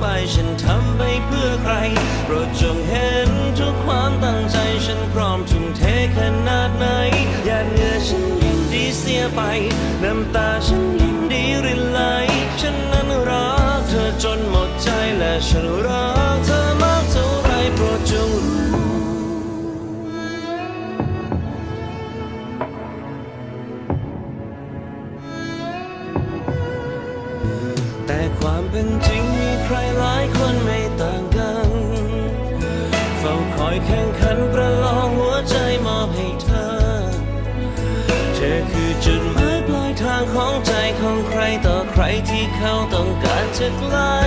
ไปฉันทำไปเพื่อใคร โปรดจงเห็นทุกความตั้งใจฉันพร้อมทุ่มเทขนาดไหนหยาเหงื่อฉันยินดีเสียไป น้ำตาฉันยินดีรินไหลฉันนั้นรักเธอจนหมดใจและฉันรักเธอมากเท่าไรโปรดจงรู้แต่ความเป็นจริง รหลายคนไม่ต่างกัน เฝ้าคอยแข่งขันประลองหัวใจมอบให้เธอ เธอคือจุดหมายปลายทางของใจของใครต่อใครที่เขาต้องการจะใกล้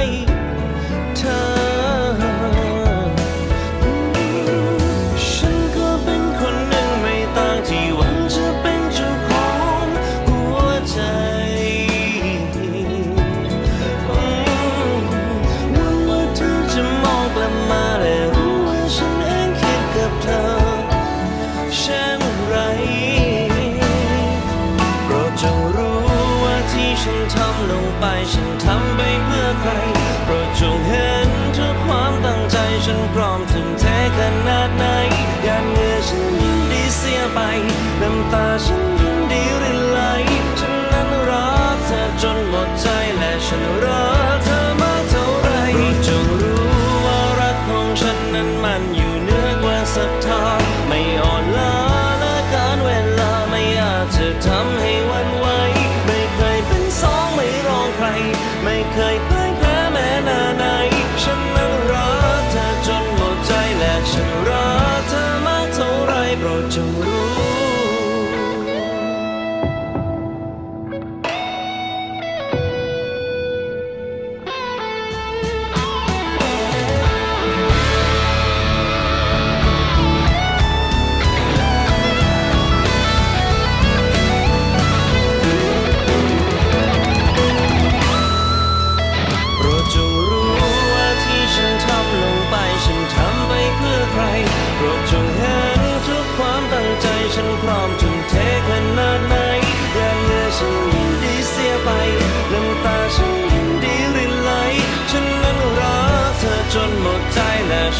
ลงไปฉันทำไปเพื่อใครโปรดจงเห็นทุกความตั้งใจฉันพร้อมทุ่มเทขนาดไหน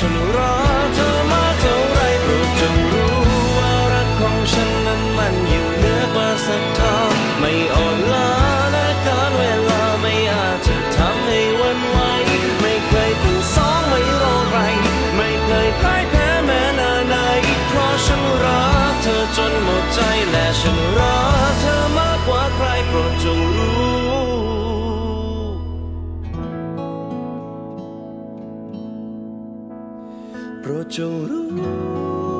ฉันรอเธอมาเท่าไรโปรดจงรู้ว่ารักของฉันนั้นมันอยู่เหนือกว่าศรัทธาไม่อ่อน โปรดจงรู้